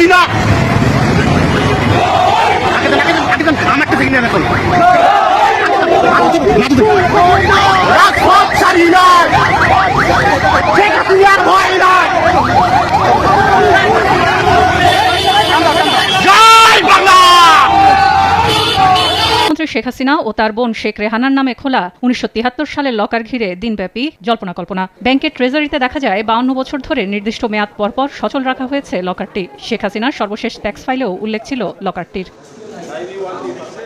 হাসিনা আমারটা থেকে নিয়ে রাখুন রাজপথ ছাড়ি না হাসিনার ভয় নাই জয় বাংলা প্রধানমন্ত্রী শেখ হাসিনা ও তার বোন শেখ রেহানার নামে খোলা উনিশশো তিয়াত্তর সালের লকার ঘিরে দিনব্যাপী জল্পনা কল্পনা। ব্যাংকের ট্রেজারিতে দেখা যায় বাউন্ন বছর ধরে নির্দিষ্ট মেয়াদ পরপর সচল রাখা হয়েছে লকারটি। শেখ হাসিনার সর্বশেষ ট্যাক্স ফাইলেও উল্লেখ ছিল লকারটির।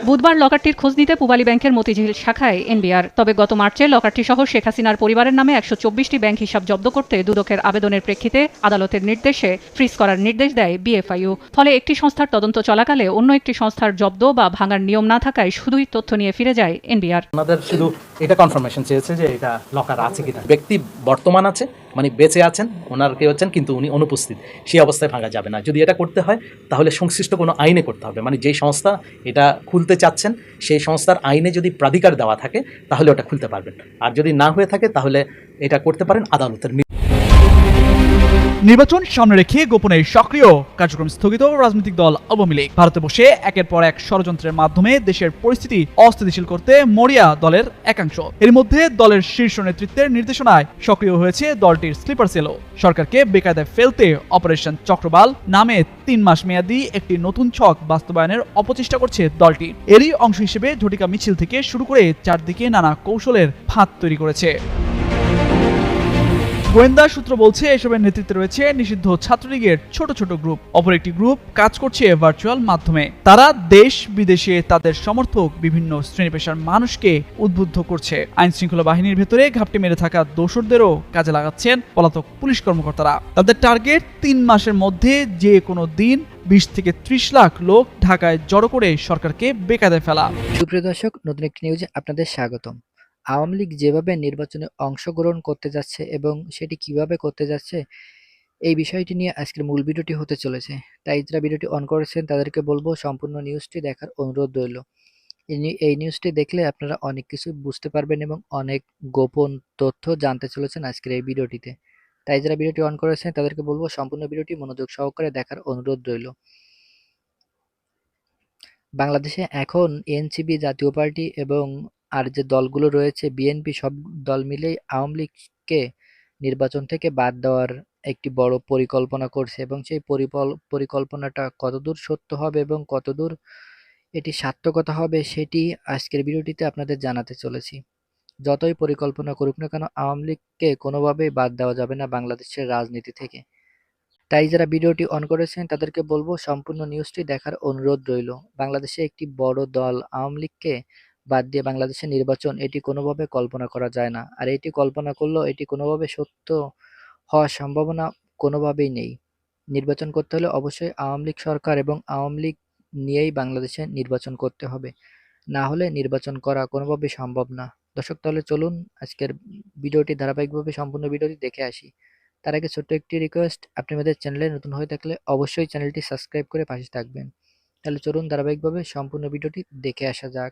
বুধবার লকারটির খোঁজ নিতে পুবালী ব্যাংকের মতিঝিল শাখায় এনবিআর। তবে গত মার্চে লকারটি সহ শেখ হাসিনার পরিবারের নামে একশো চব্বিশটি ব্যাংক হিসাব জব্দ করতে দুদকের আবেদনের প্রেক্ষিতে আদালতের নির্দেশে ফ্রিজ করার নির্দেশ দেয় বিএফআইউ। ফলে একটি সংস্থার তদন্ত চলাকালে অন্য একটি সংস্থার জব্দ বা ভাঙার নিয়ম না থাকায় শুধুই তথ্য নিয়ে ফিরে যায় এনবিআর। ওনাদের শুধু এটা কনফার্মেশন চেয়েছে যে এটা লকার আছে কিনা। ব্যক্তি বর্তমান আছে মানে বেঁচে আছেন, ওনার কেউ আছেন কিন্তু উনি অনুপস্থিত। সেই অবস্থায় ভাঙা যাবে না। যদি এটা করতে হয়, তাহলে সংশ্লিষ্ট কোনো আইনে করতে হবে। মানে যেই সংস্থা এটা খুলতে চাচ্ছেন, সেই সংস্থার আইনে যদি প্রাধিকার দেওয়া থাকে, তাহলে ওটা খুলতে পারবেন। আর যদি না হয়ে থাকে, তাহলে এটা করতে পারেন আদালতের নির্বাচন সামনে রেখে গোপনে সক্রিয় কার্যক্রম স্থগিত রাজনৈতিক দল আওয়ামী লীগ। ভারতে বসে একের পর এক ষড়যন্ত্রের মাধ্যমে দেশের পরিস্থিতি অস্থিতিশীল করতে মরিয়া দলের একাংশ। এর মধ্যে দলের শীর্ষ নেতৃত্বের নির্দেশনায় সক্রিয় হয়েছে দলটির স্লিপার সেলও। সরকারকে বেকায়দায় ফেলতে অপারেশন চক্রবাল নামে তিন মাস মেয়াদী একটি নতুন ছক বাস্তবায়নের অপচেষ্টা করছে দলটি। এরই অংশ হিসেবে ঝটিকা মিছিল থেকে শুরু করে চারদিকে নানা কৌশলের ফাঁদ তৈরি করেছে। গোয়েন্দা সূত্র বলছে, এসবের নেতৃত্বে রয়েছে নিষিদ্ধ ছাত্রলীগের ছোট ছোট গ্রুপ। অপর একটি গ্রুপ কাজ করছে ভার্চুয়াল মাধ্যমে। তারা দেশ বিদেশে তাদের সমর্থক বিভিন্ন শ্রেণি পেশার মানুষকে উদ্বুদ্ধ করছে। আইন শৃঙ্খলা বাহিনীর ভেতরে ঘাপটি মেরে থাকা দোসরদেরও কাজে লাগাচ্ছেন পলাতক পুলিশ কর্মকর্তারা। তাদের টার্গেট, তিন মাসের মধ্যে যে কোনো দিন বিশ থেকে ত্রিশ লাখ লোক ঢাকায় জড়ো করে সরকারকে বেকায়দায় ফেলা। সুপ্রিয় দর্শক, নতুন একটি নিউজে আপনাদের স্বাগতম। আওয়ামী লীগ যেভাবে নির্বাচনে অংশগ্রহণ করতে যাচ্ছে এবং সেটি কীভাবে করতে যাচ্ছে, এই বিষয়টি নিয়ে আজকের মূল ভিডিওটি হতে চলেছে। তাই যারা ভিডিওটি অন করেছেন, তাদেরকে বলব সম্পূর্ণ নিউজটি দেখার অনুরোধ রইল। এই নিউজটি দেখলে আপনারা অনেক কিছু বুঝতে পারবেন এবং অনেক গোপন তথ্য জানতে চলেছেন আজকের এই ভিডিওটিতে। তাই যারা ভিডিওটি অন করেছেন, তাদেরকে বলব সম্পূর্ণ ভিডিওটি মনোযোগ সহকারে দেখার অনুরোধ রইল। বাংলাদেশে এখন এনসিপি জাতীয় পার্টি এবং আর যে দলগুলো রয়েছে, বিএনপি সব দল মিলেই আওয়ামী লীগকে নির্বাচন থেকে বাদ দেওয়ার একটি বড় পরিকল্পনা করছে এবং সেই পরিকল- পরিকল্পনাটা কতদূর সত্য হবে এবং কতদূর এটি সার্থকতা হবে সেটি আজকের ভিডিওটিতে আপনাদের জানাতে চলেছি। যতই পরিকল্পনা করুক না কেন, আওয়ামী লীগকে কোনোভাবেই বাদ দেওয়া যাবে না বাংলাদেশের রাজনীতি থেকে। তাই যারা ভিডিওটি অন করেছেন, তাদেরকে বলব, সম্পূর্ণ নিউজটি দেখার অনুরোধ রইল। বাংলাদেশে একটি বড় দল আওয়ামী লীগকে বাদ দিয়ে বাংলাদেশের নির্বাচন, এটি কোনোভাবে কল্পনা করা যায় না। আর এটি কল্পনা করলেও এটি কোনোভাবে সত্য হওয়ার সম্ভাবনা কোনোভাবেই নেই। নির্বাচন করতে হলে অবশ্যই আওয়ামী লীগ সরকার এবং আওয়ামী লীগ নিয়েই বাংলাদেশে নির্বাচন করতে হবে। না হলে নির্বাচন করা কোনোভাবেই সম্ভব না। দর্শক, তাহলে চলুন আজকের ভিডিওটি, ধারাবাহিকভাবে সম্পূর্ণ ভিডিওটি দেখে আসি। তার আগে ছোট্ট একটি রিকোয়েস্ট আপনি আমাদের চ্যানেলে নতুন হয়ে থাকলে অবশ্যই চ্যানেলটি সাবস্ক্রাইব করে পাশে থাকবেন। তাহলে চলুন ধারাবাহিকভাবে সম্পূর্ণ ভিডিওটি দেখে আসা যাক।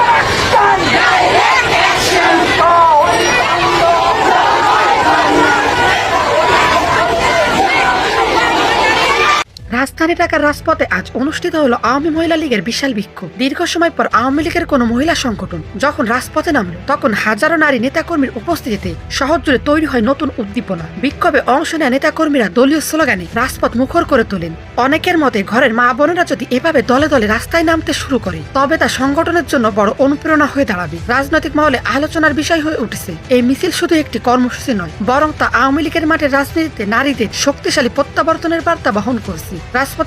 ঢাকার রাজপথে আজ অনুষ্ঠিত হলো আওয়ামী মহিলা লীগের বিশাল বিক্ষোভ। দীর্ঘ সময় পর আওয়ামী লীগের কোনো মহিলা সংগঠন যখন রাজপথে নামলো, তখন হাজারো নারী নেতাকর্মীর উপস্থিতিতে শহর জুড়ে তৈরি হয় নতুন উদ্দীপনা। বিক্ষোভে অংশ নেয় নেতাকর্মীরা দলীয় স্লোগানে রাজপথ মুখর করে তোলেন। অনেকের মতে ঘরের মা বোনেরা যদি এভাবে দলে দলে রাস্তায় নামতে শুরু করে, তবে তা সংগঠনের জন্য বড় অনুপ্রেরণা হয়ে দাঁড়াবে। রাজনৈতিক মহলে আলোচনার বিষয় হয়ে উঠেছে, এই মিছিল শুধু একটি কর্মসূচি নয়, বরং তা আওয়ামী লীগের মাঠে রাজনীতিতে নারীদের শক্তিশালী প্রত্যাবর্তনের বার্তা বহন করছে।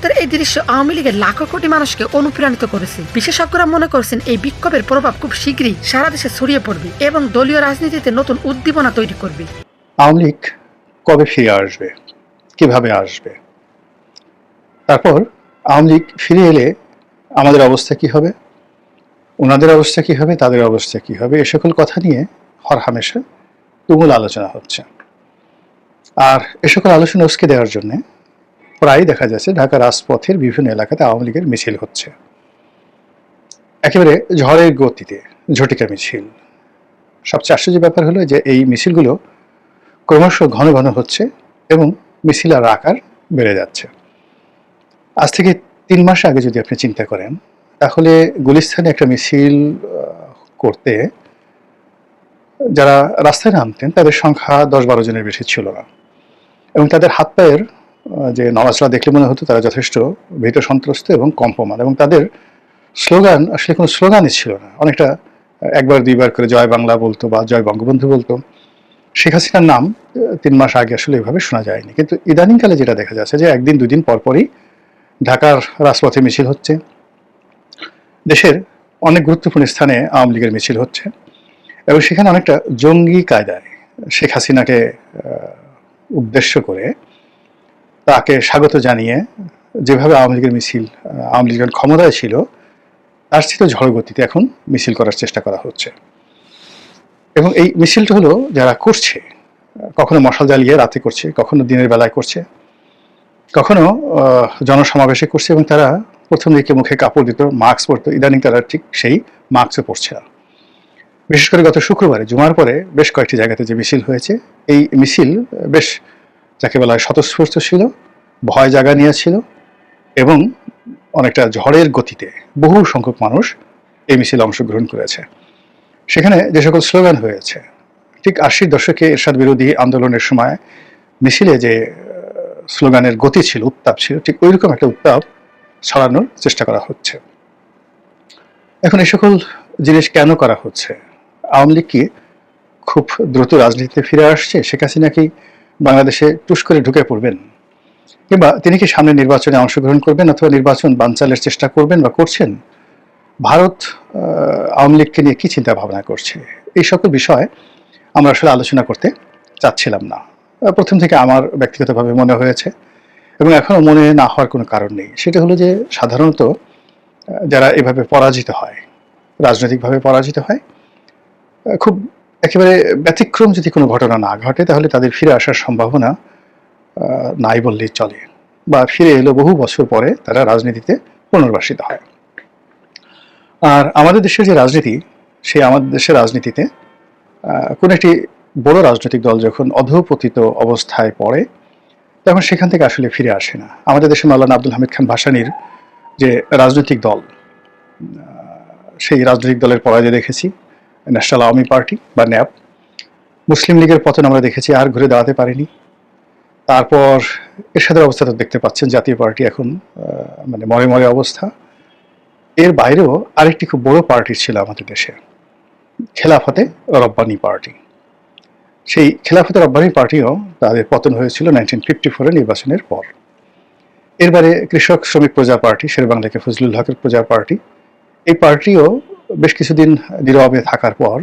রাজপথের এই দৃশ্য আওয়ামী লীগের লাখো কোটি মানুষকে অনুপ্রাণিত করেছে। বিশেষজ্ঞরা মনে করছেন এই বিক্ষোভের প্রভাব খুব শীঘ্রই সারা দেশে ছড়িয়ে পড়বে এবং দলীয় রাজনীতিতে নতুন উদ্দীপনা তৈরি করবে। আওয়ামী লীগ কবে ফিরে আসবে? কীভাবে আসবে? তারপর আওয়ামী লীগ ফিরে এলে আমাদের অবস্থা কি হবে? ওনাদের অবস্থা কি হবে? তাদের অবস্থা কি হবে? এ সকল কথা নিয়ে হর হামেশা তুমুল আলোচনা হচ্ছে। আর এ সকল আলোচনা উস্কে দেওয়ার জন্য প্রায় দেখা যাচ্ছে ঢাকা রাজপথের বিভিন্ন এলাকাতে আওয়ামী লীগের মিছিল হচ্ছে। একেবারে ঝড়ের গতিতে ঝটিকা মিছিল। সবচেয়ে আশ্চর্য ব্যাপার হলো যে এই মিছিলগুলো ক্রমশ ঘন ঘন হচ্ছে এবং মিছিলের আকার বেড়ে যাচ্ছে। আজ থেকে তিন মাস আগে যদি আপনি চিন্তা করেন, তাহলে গুলিস্তানে একটা মিছিল করতে যারা রাস্তায় নামতেন, তাদের সংখ্যা দশ বারো জনের বেশি ছিল না। এবং তাদের হাত পায়ের যে নড়াচড়া দেখলে মনে হতো তারা যথেষ্ট ভীত সন্ত্রস্ত এবং কম্পমান এবং তাদের স্লোগান, আসলে কোনো স্লোগানই ছিল না। অনেকটা একবার, দুইবার করে জয় বাংলা বলতো বা জয় বঙ্গবন্ধু বলতো। শেখ হাসিনার নাম তিন মাস আগে আসলে এভাবে শোনা যায়নি। কিন্তু ইদানিংকালে যেটা দেখা যাচ্ছে যে একদিন, দুদিন পরপরই ঢাকার রাজপথে মিছিল হচ্ছে। দেশের অনেক গুরুত্বপূর্ণ স্থানে আওয়ামী লীগের মিছিল হচ্ছে। এবং সেখানে অনেকটা জঙ্গি কায়দায় শেখ হাসিনাকে উদ্দেশ্য করে তাকে স্বাগত জানিয়ে যেভাবে আওয়ামী লীগের মিছিল, আওয়ামী লীগের ক্ষমতায় ছিল, তার স্থিত ঝড় গতিতে এখন মিছিল করার চেষ্টা করা হচ্ছে। এবং এই মিছিলটা হলো যারা করছে, কখনো মশাল জ্বালিয়ে রাতে করছে, কখনো দিনের বেলায় করছে, কখনো জনসমাবেশে করছে এবং তারা প্রথম দিকে মুখে কাপড় দিত, মাস্ক পরতো, ইদানিং তারা ঠিক সেই মাস্কও পরছে না। বিশেষ করে গত শুক্রবারে, জুমার পরে বেশ কয়েকটি জায়গাতে যে মিছিল হয়েছে, এই মিছিল বেশ যাকে বলা হয় স্বতঃস্ফূর্ত ছিল, ভয় জাগা নিয়েছিল এবং অনেকটা ঝড়ের গতিতে বহু সংখ্যক মানুষ এই মিছিলে অংশগ্রহণ করেছে। সেখানে যে সকল স্লোগান হয়েছে, ঠিক আশির দশকে এরশাদ বিরোধী আন্দোলনের সময় মিছিলে যে স্লোগানের গতি ছিল, উত্তাপ ছিল, ঠিক ওইরকম একটা উত্তাপ ছড়ানোর চেষ্টা করা হচ্ছে। এখন এই সকল জিনিস কেন করা হচ্ছে? আওয়ামী লীগ কি খুব দ্রুত রাজনীতিতে ফিরে আসছে? শেখ হাসিনা কি বাংলাদেশে টুস করে ঢুকে পড়বেন। কিংবা তিনি কি সামনে নির্বাচনে অংশগ্রহণ করবেন অথবা নির্বাচন বানচালের চেষ্টা করবেন বা করছেন? ভারত আওয়ামী লীগকে নিয়ে কী চিন্তা ভাবনা করছে? এই সকল বিষয় আমরা আসলে আলোচনা করতে চাচ্ছিলাম না। প্রথম থেকে আমার ব্যক্তিগতভাবে মনে হয়েছে এবং এখনও মনে না হওয়ার কোনো কারণ নেই। সেটা হলো যে সাধারণত যারা এভাবে পরাজিত হয়, রাজনৈতিকভাবে পরাজিত হয় খুব একেবারে ব্যতিক্রম যদি কোনো ঘটনা না ঘটে, তাহলে তাদের ফিরে আসার সম্ভাবনা নাই বললেই চলে বা ফিরে এলো বহু বছর পরে তারা রাজনীতিতে পুনর্বাসিত হয়। আর আমাদের দেশের যে রাজনীতি, সেই আমাদের দেশের রাজনীতিতে কোনো একটি বড় রাজনৈতিক দল যখন অধপতিত অবস্থায় পড়ে, তখন সেখান থেকে আসলে ফিরে আসে না। আমাদের দেশে মাওলানা আব্দুল হামিদ খান ভাসানির যে রাজনৈতিক দল সেই রাজনৈতিক দলের পরাজয় দেখেছি। ন্যাশনাল আওয়ামী পার্টি বা ন্যাপ মুসলিম লীগের পতন আমরা দেখেছি, আর ঘুরে দাঁড়াতে পারিনি। তারপর এরশাদের অবস্থা তো দেখতে পাচ্ছেন, জাতীয় পার্টি এখন মানে মরে মরে অবস্থা। এর বাইরেও আরেকটি খুব বড় পার্টি ছিল আমাদের দেশে, খেলাফতে রব্বানি পার্টি। সেই খেলাফতে রব্বানি পার্টিও তাদের পতন হয়েছিল নাইনটিন ফিফটি ফোরে নির্বাচনের পর। এরবারে কৃষক শ্রমিক প্রজা পার্টি, শেরবাংলাকে ফজলুল হকের প্রজা পার্টি। এই পার্টিও বেশ কিছুদিন দৃঢ়ভাবে থাকার পর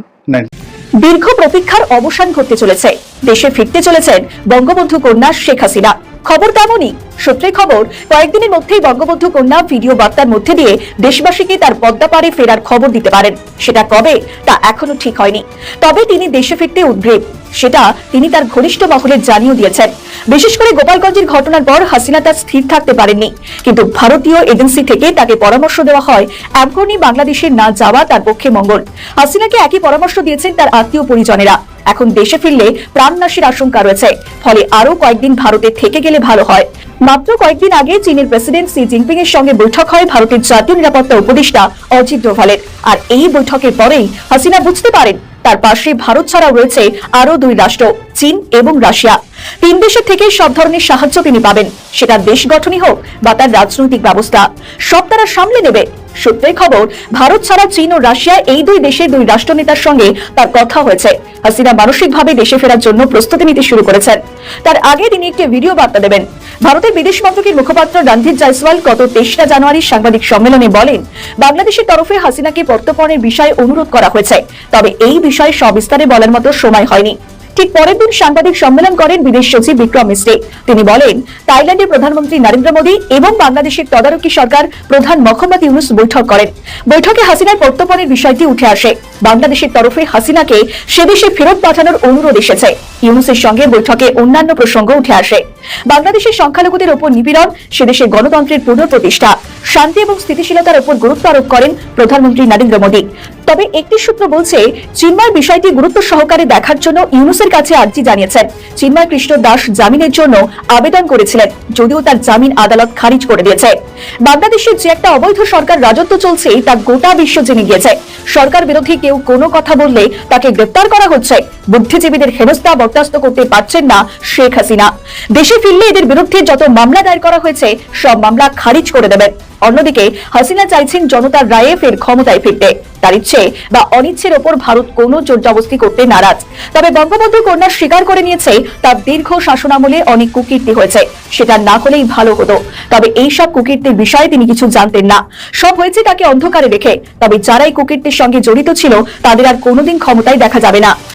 দীর্ঘ প্রতীক্ষার অবসান ঘটতে চলেছে। দেশে ফিরতে চলেছেন বঙ্গবন্ধু কন্যা শেখ হাসিনা। খবর তেমনই। সূত্রে খবর, কয়েকদিনের মধ্যেই বঙ্গবন্ধু কন্যা ভিডিও বার্তার মধ্যে দিয়ে দেশবাসীকে তার পদ্মা পারে ফেরার খবর দিতে পারেন। সেটা কবে? তা এখনও ঠিক হয়নি। তবে তিনি দেশে ফিরতে উদ্গ্রীব। সেটা তিনি তার ঘনিষ্ঠ মহলে জানিয়ে দিয়েছেন। বিশেষ করে গোপালগঞ্জের ঘটনার পর হাসিনা তার স্থির থাকতে পারেননি। কিন্তু ভারতীয় এজেন্সি থেকে তাকে পরামর্শ দেওয়া হয়, এমনই বাংলাদেশে না যাওয়া তার পক্ষে মঙ্গল। হাসিনাকে একই পরামর্শ দিয়েছেন তার আত্মীয় পরিজনেরা। এখন দেশে ফিরলে প্রাণনাশের আশঙ্কা রয়েছে। ফলে আরও কয়েকদিন ভারতে থেকে গেলে ভালো হয়। মাত্র কয়েকদিন আগে চীনের প্রেসিডেন্ট সি জিনপিং এর সঙ্গে বৈঠক হয় ভারতের জাতীয় নিরাপত্তা উপদেষ্টা অজিত ডোভালের। আর এই বৈঠকের পরেই হাসিনা বুঝতে পারেন, তার পাশে ভারত ছাড়াও রয়েছে আরও দুই রাষ্ট্র, চীন এবং রাশিয়া। তিন দেশের থেকে সব ধরনের সাহায্য তিনি পাবেন। সেটা দেশ গঠনই হোক বা তার রাজনৈতিক ব্যবস্থা। সব তারা সামলে নেবে। সূত্রের খবর, ভারত ছাড়া চীন ও রাশিয়া এই দুই দেশের দুই রাষ্ট্রনেতার সঙ্গে তার কথা হয়েছে। হাসিনা মানসিকভাবে দেশে ফেরার জন্য প্রস্তুতি নিতে শুরু করেছেন। তার আগে তিনি একটি ভিডিও বার্তা দেবেন। ভারতের বিদেশ মন্ত্রকের মুখপাত্র রণধীর জয়সওয়াল গত তেসরা জানুয়ারি সাংবাদিক সম্মেলনে বলেন, বাংলাদেশের তরফে হাসিনাকে প্রত্যর্পণের বিষয়ে অনুরোধ করা হয়েছে। তবে এই বিষয়ে সবিস্তারে বলার মতো সময় হয়নি। ঠিক পরের দিন সাংবাদিক সম্মেলন করেন বিদেশ সচিব বিক্রম মিশ্রে তিনি বলেন, থাইল্যান্ডের প্রধানমন্ত্রী নরেন্দ্র মোদী এবং বাংলাদেশের তদারকি সরকার প্রধান মোহাম্মদ ইউনুস বৈঠক করেন। বৈঠকে হাসিনার প্রত্যর্পণের বিষয়টি উঠে আসে। বাংলাদেশের তরফে হাসিনাকে সে দেশে ফেরত পাঠানোর অনুরোধ এসেছে। ইউনুসের সঙ্গে বৈঠকে অন্যান্য প্রসঙ্গ উঠে আসে। বাংলাদেশের সংখ্যালঘুদের ওপর নিপীড়ন সেদেশে গণতন্ত্রের পুনঃপ্রতিষ্ঠা, শান্তি এবং স্থিতিশীলতার উপর গুরুত্ব আরোপ করেন প্রধানমন্ত্রী নরেন্দ্র মোদী। তবে একটি সূত্র বলছে, চিন্ময় বিষয়টি গুরুত্ব সহকারে দেখার জন্য ইউনুসের কাছে আর্জি জানিয়েছেন। চিন্ময় কৃষ্ণ দাস জামিনের জন্য আবেদন করেছিলেন, যদিও তার জামিন আদালত খারিজ করে দিয়েছে। বাংলাদেশের যে একটা অবৈধ সরকার রাজত্ব চলছে, তা গোটা বিশ্ব জেনে গিয়েছে। সরকার বিরোধী কেউ কোনো কথা বললে তাকে গ্রেপ্তার করা হচ্ছে। বুদ্ধিজীবীদের হেনস্থা বরদাস্ত করতে পারছেন না শেখ হাসিনা। দেশে ফিরলে এদের বিরুদ্ধে যত মামলা দায়ের করা হয়েছে, সব মামলা খারিজ করে দেবেন। অন্যদিকে, হাসিনা চাইছেন জনতার রায়ে ফের ক্ষমতায় ফিরতে। তার ইচ্ছে বা অনিচ্ছের ওপর ভারত কোনো জোরজবস্তি করতে নারাজ। তবে বঙ্গবন্ধু কন্যা স্বীকার করে নিয়েছে, তার দীর্ঘ শাসনামলে অনেক কুকীর্তি হয়েছে। সেটা না হলেই ভালো হতো। তবে এই সব কুকীর্তির বিষয়ে তিনি কিছু জানতেন না। সব হয়েছে তাকে অন্ধকারে রেখে। তবে যারা এই কুকীর্তির সঙ্গে জড়িত ছিল, তাদের আর কোনোদিন ক্ষমতায় দেখা যাবে না।